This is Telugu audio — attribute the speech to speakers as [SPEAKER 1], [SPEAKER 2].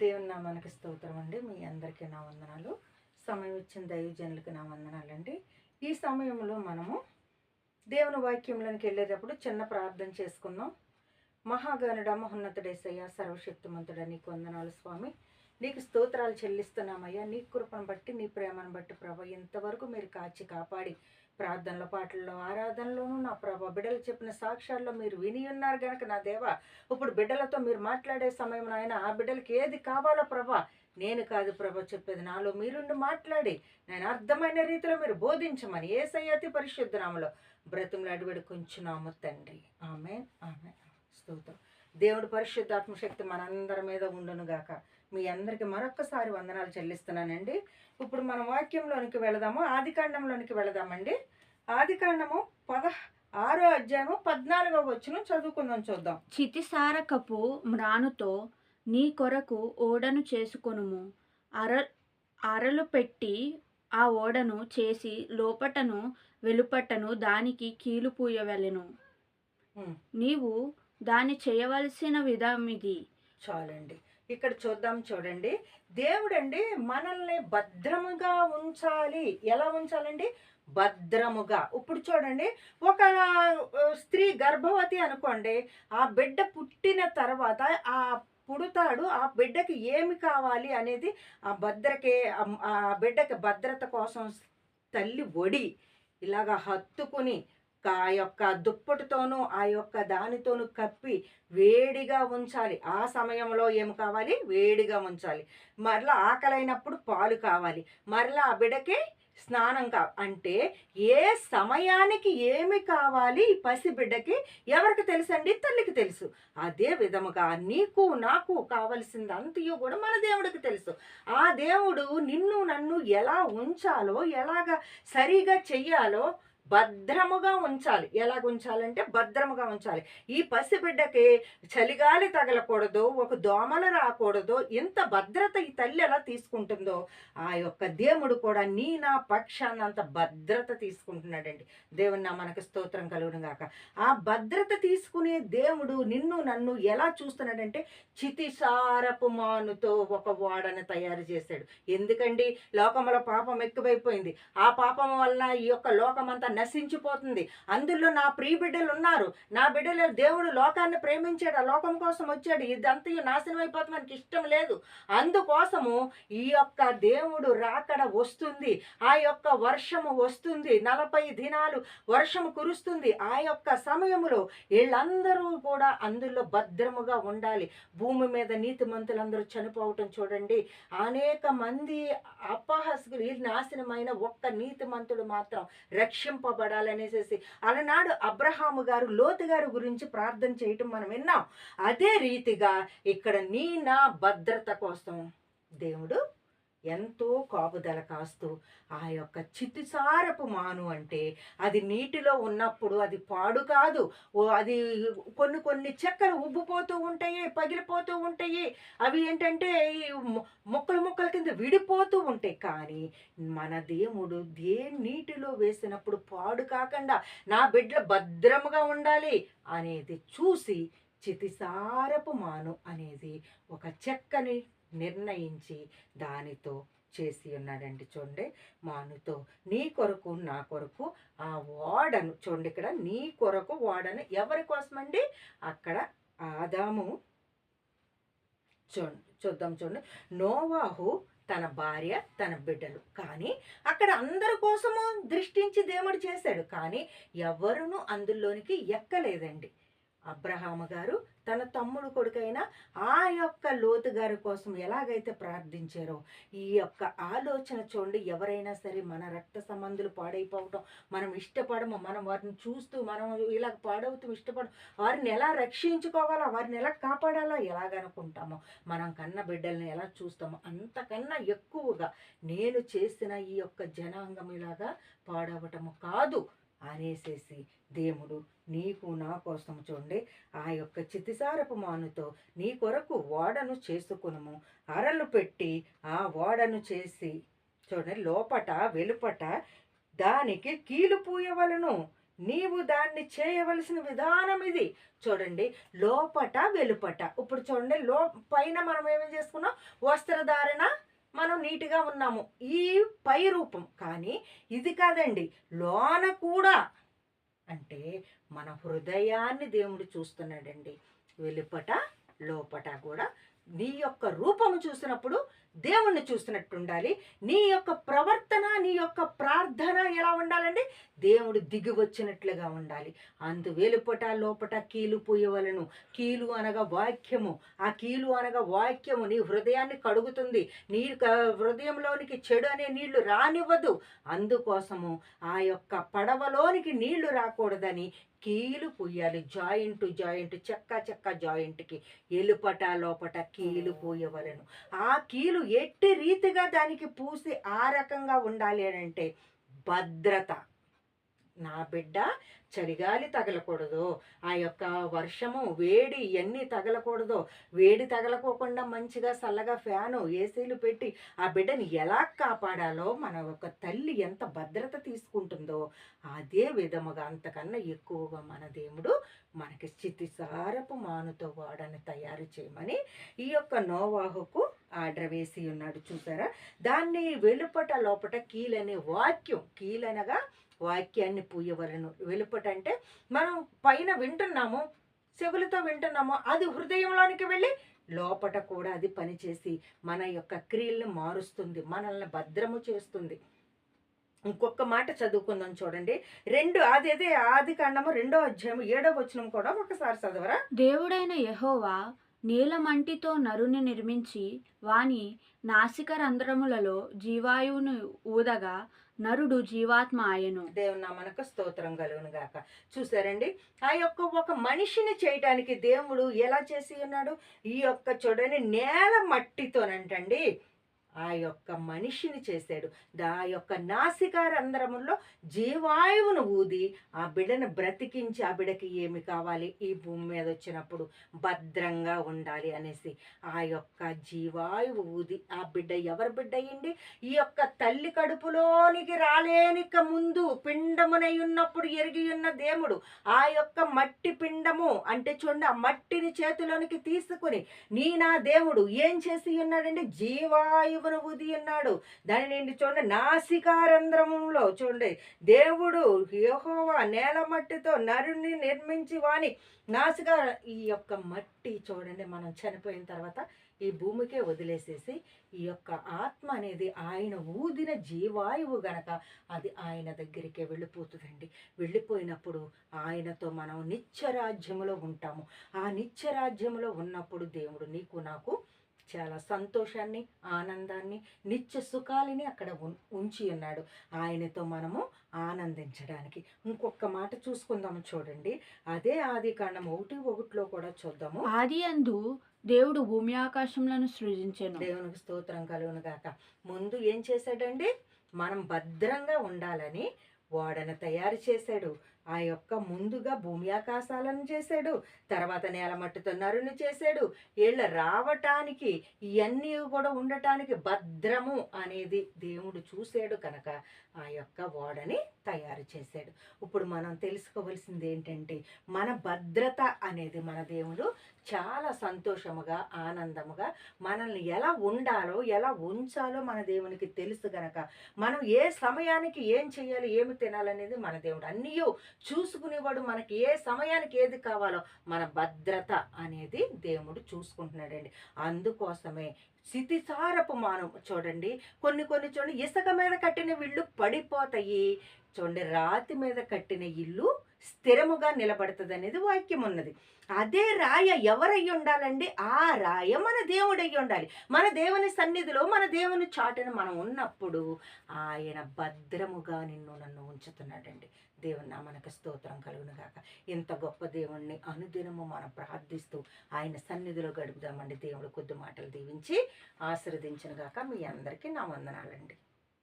[SPEAKER 1] దేవుని నామానికి స్తోత్రం అండి. మీ అందరికీ నా వందనాలు. సమయం ఇచ్చిన దైవజనులకి నా వందనాలండి ఈ సమయంలో మనము దేవుని వాక్యంలోనికి వెళ్ళేటప్పుడు చిన్న ప్రార్థన చేసుకుందాం. మహాగణుడ మహోన్నతుడేసయ్య సర్వశక్తిమంతుడ నీకు వందనాలు స్వామి. నీకు స్తోత్రాలు చెల్లిస్తున్నామయ్యా. నీ కృపను బట్టి నీ ప్రేమను బట్టి ప్రభ ఇంతవరకు మీరు కాచి కాపాడి ప్రార్థనల పాటల్లో ఆరాధనలోనూ నా ప్రభ బిడ్డలు చెప్పిన సాక్ష్యాల్లో మీరు విని ఉన్నారు గనక నా దేవ. ఇప్పుడు బిడ్డలతో మీరు మాట్లాడే సమయం ఆయన ఆ బిడ్డలకి ఏది కావాలో ప్రభ నేను కాదు ప్రభ చెప్పేది. నాలో మీరుండి మాట్లాడి నేను అర్థమైన రీతిలో మీరు బోధించమని ఏ సయ్యతి పరిశుద్ధనామలో నామలో బ్రతుములాడి వేడుకొంచున్నాము తండ్రి. ఆమె ఆమె స్తోత్రం. దేవుడు పరిశుద్ధాత్మశక్తి మనందరి మీద ఉండును గాక మీ అందరికి మరొక్కసారి వందనాలు చెల్లిస్తున్నానండి. ఇప్పుడు మన వాక్యంలోనికి వెళదాము. ఆదికాండంలోనికి వెళదామండి. ఆదికాండము పద ఆరో అధ్యాయము పద్నాలుగో వచ్చిన చదువుకుందాం చూద్దాం.
[SPEAKER 2] చితిసారకపు మ్రానుతో నీ కొరకు ఓడను చేసుకొనుము. అర అరలు పెట్టి ఆ ఓడను చేసి లోపటను వెలుపటను దానికి కీలు పూయవలెను. నీవు దాన్ని చేయవలసిన విధం ఇది.
[SPEAKER 1] చాలండి. ఇక్కడ చూద్దాం చూడండి. దేవుడండి మనల్ని భద్రముగా ఉంచాలి. ఎలా ఉంచాలండి? భద్రముగా. ఇప్పుడు చూడండి ఒక స్త్రీ గర్భవతి అనుకోండి ఆ బిడ్డ పుట్టిన తర్వాత ఆ పుడతాడు ఆ బిడ్డకి ఏమి కావాలి అనేది ఆ భద్రకే ఆ- ఆ బిడ్డకి భద్రత కోసం తల్లి ఒడి ఇలాగ హత్తుకుని ఆ యొక్క దుప్పటితోనూ ఆ యొక్క దానితోనూ కప్పి వేడిగా ఉంచాలి. ఆ సమయంలో ఏం కావాలి? వేడిగా ఉంచాలి. మరలా ఆకలైనప్పుడు పాలు కావాలి. మరలా ఆ బిడకి స్నానం కా అంటే ఏ సమయానికి ఏమి కావాలి? పసిబిడ్డకి పసి బిడ్డకి ఎవరికి తెలుసండి? తల్లికి తెలుసు. అదే విధముగా నీకు నాకు కావలసింది అంతయు కూడా మన దేవుడికి తెలుసు. ఆ దేవుడు నిన్ను నన్ను ఎలా ఉంచాలో ఎలాగ సరిగా చెయ్యాలో భద్రముగా ఉంచాలి. ఎలా ఉంచాలంటే భద్రముగా ఉంచాలి. ఈ పసిబిడ్డకి చలిగాలి తగలకూడదు ఒక దోమలు రాకూడదు. ఇంత భద్రత ఈ తల్లి ఎలా తీసుకుంటుందో ఆ యొక్క దేవుడు కూడా నీ నా పక్షాన్నంత భద్రత తీసుకుంటున్నాడండి. దేవుని నా మనకు స్తోత్రం కలుగును గాక. ఆ భద్రత తీసుకునే దేవుడు నిన్ను నన్ను ఎలా చూస్తున్నాడంటే చితిసారపు మానుతో ఒక వాడని తయారు చేశాడు. ఎందుకండి? లోకంలో పాపం ఎక్కువైపోయింది. ఆ పాపం వల్ల ఈ యొక్క లోకమంతా నశించిపోతుంది. అందులో నా ప్రియ బిడ్డలు ఉన్నారు నా బిడ్డలు దేవుడు లోకాన్ని ప్రేమించాడు. ఆ లోకం కోసం వచ్చాడు. ఇదంతా నాశనం అయిపోతుంది. మనకి ఇష్టం లేదు. అందుకోసము ఈ యొక్క దేవుడు రాకడ వస్తుంది. ఆ యొక్క వర్షము వస్తుంది. నలభై దినాలు వర్షము కురుస్తుంది. ఆ యొక్క సమయములో వీళ్ళందరూ కూడా అందులో భద్రముగా ఉండాలి. భూమి మీద నీతిమంతులందరూ చనిపోవటం చూడండి. అనేక మంది అపహస్కులు ఈ నాశనమైన ఒక్క నీతిమంతుడు మాత్రం పంపబడాలనేసేసి అలనాడు అబ్రహాము గారు లోతు గారి గురించి ప్రార్థన చేయటం మనం విన్నాం. అదే రీతిగా ఇక్కడ నీ నా భద్రత కోసం దేవుడు ఎంతో కాపుదల కాస్తూ ఆ యొక్క చితిసారపు మాను అంటే అది నీటిలో ఉన్నప్పుడు అది పాడు కాదు. ఓ అది కొన్ని కొన్ని చెక్కలు ఉబ్బిపోతూ ఉంటాయి పగిలిపోతూ ఉంటాయి. అవి ఏంటంటే ఈ మొక్కల కింద విడిపోతూ ఉంటాయి. కానీ మన దేవుడు దే నీటిలో వేసినప్పుడు పాడు కాకుండా నా బిడ్డలు భద్రముగా ఉండాలి అనేది చూసి చితిసారపు మాను అనేది ఒక చెక్కని నిర్ణయించి దానితో చేసి ఉన్నాడండి చూడండి. మానుతో నీ కొరకు నా కొరకు ఆ ఓడను చూడండి ఇక్కడ నీ కొరకు ఓడను ఎవరి కోసమండి? అక్కడ ఆదాము చూ చూద్దాం చూడండి. నోవాహు తన భార్య తన బిడ్డలు. కానీ అక్కడ అందరి కోసము దృష్టించి దేవుడు చేశాడు. కానీ ఎవరును అందులోనికి ఎక్కలేదండి. అబ్రహాము గారు తన తమ్ముడు కొడుకైన ఆ యొక్క లోతు గారి కోసం ఎలాగైతే ప్రార్థించారో ఈ యొక్క ఆలోచన చూడండి ఎవరైనా సరే మన రక్త సంబంధులు పాడైపోవటం మనం ఇష్టపడము మనం వారిని చూస్తూ మనం ఇలా పాడవుతూ ఇష్టపడం వారిని ఎలా రక్షించుకోవాలో వారిని ఎలా కాపాడాలో ఎలాగనుకుంటామో మనం కన్న బిడ్డల్ని ఎలా చూస్తామో అంతకన్నా ఎక్కువగా నేను చేసిన ఈ యొక్క జనాంగం ఇలాగా పాడవటము కాదు. అనేసేసి దేవుడు నీకు నా కోసం చూడండి. ఆ యొక్క చితిసారపు మానుతో నీ కొరకు ఓడను చేసుకునుము. అరలు పెట్టి ఆ ఓడను చేసి చూడండి లోపట వెలుపట దానికి కీలు పూయవలను. నీవు దాన్ని చేయవలసిన విధానం ఇది. చూడండి లోపట వెలుపట. ఇప్పుడు చూడండి లో పైన మనం ఏమేం చేసుకున్నాం? వస్త్రధారణ మనం నీట్గా ఉన్నాము. ఈ పై రూపం. కానీ ఇది కాదండి. లోన కూడా. అంటే మన హృదయాన్ని దేవుడు చూస్తున్నాడండి. వెలుపట లోపట కూడా నీ యొక్క రూపము చూసినప్పుడు దేవుణ్ణి చూసినట్టు ఉండాలి నీ యొక్క ప్రవర్తన నీ యొక్క ప్రార్థన ఎలా ఉండాలండి? దేవుడు దిగి వచ్చినట్లుగా ఉండాలి. అందు వెలుపట లోపట కీలు పూయవలను. కీలు అనగా వాక్యము. ఆ కీలు అనగా వాక్యము. నీ హృదయాన్ని కడుగుతుంది. నీ హృదయంలోనికి చెడు అనే నీళ్ళు రానివ్వదు. అందుకోసము ఆ యొక్క పడవలోనికి నీళ్ళు రాకూడదని కీలు పూయాలి. జాయింట్ జాయింట్ చెక్క చెక్క జాయింట్కి. ఎలుపట లోపట కీలు పూయవలను. ఆ కీలు ఎట్టి రీతిగా దానికి పూసి ఆ రకంగా ఉండాలి అని అంటే భద్రత. నా బిడ్డ చలిగాలి తగలకూడదు. ఆ యొక్క వర్షము వేడి ఇవన్నీ తగలకూడదు వేడి తగలకోకుండా మంచిగా చల్లగా ఫ్యాను ఏసీలు పెట్టి ఆ బిడ్డని ఎలా కాపాడాలో మన ఒక తల్లి ఎంత భద్రత తీసుకుంటుందో అదే విధముగా అంతకన్నా ఎక్కువగా మన దేవుడు మనకి స్థితిసారపు మానుతో వాడని తయారు చేయమని ఈ యొక్క నోవాహుకు ఆర్డర్ వేసి ఉన్నాడు. చూసారా? దాన్ని వెలుపట లోపట కీలనే వాక్యం కీలనగా వాక్యాన్ని పూయవలను వెలుపట అంటే మనం పైన వింటున్నాము చెవులతో వింటున్నాము అది హృదయంలోనికి వెళ్ళి లోపట కూడా అది పనిచేసి మన యొక్క క్రియలను మారుస్తుంది మనల్ని భద్రము చేస్తుంది. ఇంకొక మాట చదువుకుందాం చూడండి. రెండు అదేదే ఆది కాండము రెండో అధ్యాయం ఏడో వచనం కూడా ఒకసారి చదవరా?
[SPEAKER 2] దేవుడైన యెహోవా నీలమంటితో నరుని నిర్మించి వాని నాసిక రంధ్రములలో జీవాయువును ఊదగా నరుడు జీవాత్మ ఆయను.
[SPEAKER 1] దేవుని మనకు స్తోత్రం కలుగును గాక చూసారండి? ఆ యొక్క ఒక మనిషిని చేయటానికి దేవుడు ఎలా చేసి ఉన్నాడు? ఈ యొక్క చూడని నేల మట్టితోనంటండి. ఆ యొక్క మనిషిని చేశాడు. దా యొక్క నాసికా రంధ్రముల్లో జీవాయువును ఊది ఆ బిడ్డను బ్రతికించి ఆ బిడ్డకి ఏమి కావాలి? ఈ భూమి మీద వచ్చినప్పుడు భద్రంగా ఉండాలి అనేసి ఆ యొక్క జీవాయువు ఊది. ఆ బిడ్డ ఎవరి బిడ్డ అయ్యింది ఈ యొక్క తల్లి కడుపులోనికి రాలేనిక ముందు పిండమునై ఉన్నప్పుడు ఎరిగి ఉన్న దేవుడు. ఆ యొక్క మట్టి పిండము అంటే చూడండి ఆ మట్టిని చేతిలోనికి తీసుకుని నీ నా దేవుడు ఏం చేసి ఉన్నాడంటే జీవాయువును ఊది ఉన్నాడు దాని నుండి చూడండి నాసికారంధ్రములో చూడండి దేవుడు యహోవా నేల మట్టితో నరుని నిర్మించి వాని నాసికా ఈ యొక్క మట్టి చూడండి మనం చనిపోయిన తర్వాత ఈ భూమికే వదిలేసేసి ఈ యొక్క ఆత్మ అనేది ఆయన ఊదిన జీవాయువు గనక అది ఆయన దగ్గరికే వెళ్ళిపోతుందండి. వెళ్ళిపోయినప్పుడు ఆయనతో మనం నిత్యరాజ్యములో ఉంటాము. ఆ నిత్యరాజ్యములో ఉన్నప్పుడు దేవుడు నీకు నాకు చాలా సంతోషాన్ని ఆనందాన్ని నిత్య సుఖాలని అక్కడ ఉంచి ఉన్నాడు. ఆయనతో మనము ఆనందించడానికి. ఇంకొక మాట చూసుకుందాము చూడండి. అదే ఆది కాండం ఒకటి ఒకటిలో కూడా చూద్దాము.
[SPEAKER 2] ఆది అందు దేవుడు భూమి ఆకాశములను సృజించెను.
[SPEAKER 1] దేవునికి స్తోత్రం కలుగును గాక. ముందు ఏం చేశాడండి? మనం భద్రంగా ఉండాలని వాడను తయారు చేశాడు. ఆ యొక్క ముందుగా భూమి ఆకాశాలను చేశాడు తర్వాత నేల మట్టితో నరుని చేశాడు. వీళ్ళ రావటానికి ఇవన్నీ కూడా ఉండటానికి భద్రము అనేది దేవుడు చూశాడు కనుక ఆ యొక్క ఓడని తయారు చేశాడు. ఇప్పుడు మనం తెలుసుకోవలసింది ఏంటంటే మన భద్రత అనేది మన దేవుడు చాలా సంతోషముగా ఆనందముగా మనల్ని ఎలా ఉండాలో ఎలా ఉంచాలో మన దేవునికి తెలుసు గనక మనం ఏ సమయానికి ఏం చేయాలి ఏమి తినాలనేది మన దేవుడు అన్నీ చూసుకునేవాడు మనకి ఏ సమయానికి ఏది కావాలో మన భద్రత అనేది దేవుడు చూసుకుంటున్నాడండి. అందుకోసమే స్థితిసారపు మానం చూడండి. కొన్ని కొన్ని చూడండి ఇసుక మీద కట్టిన ఇల్లు పడిపోతాయి. చూడండి రాతి మీద కట్టిన ఇల్లు స్థిరముగా నిలబడుతుంది అనేది వాక్యం ఉన్నది అదే రాయ ఎవరై ఉండాలండి? ఆ రాయ మన దేవుడై ఉండాలి. మన దేవుని సన్నిధిలో మన దేవుని చాటున మనం ఉన్నప్పుడు ఆయన భద్రముగా నిన్ను నన్ను ఉంచుతున్నాడండి. దేవుని మనకు స్తోత్రం కలుగును కాక ఇంత గొప్ప దేవుణ్ణి అనుదినము మనం ప్రార్థిస్తూ ఆయన సన్నిధిలో గడుపుదామండి. దేవుడు కొద్ది మాటలు దీవించి ఆశీర్వదించిన గాక మీ అందరికీ నా వందనాలండి.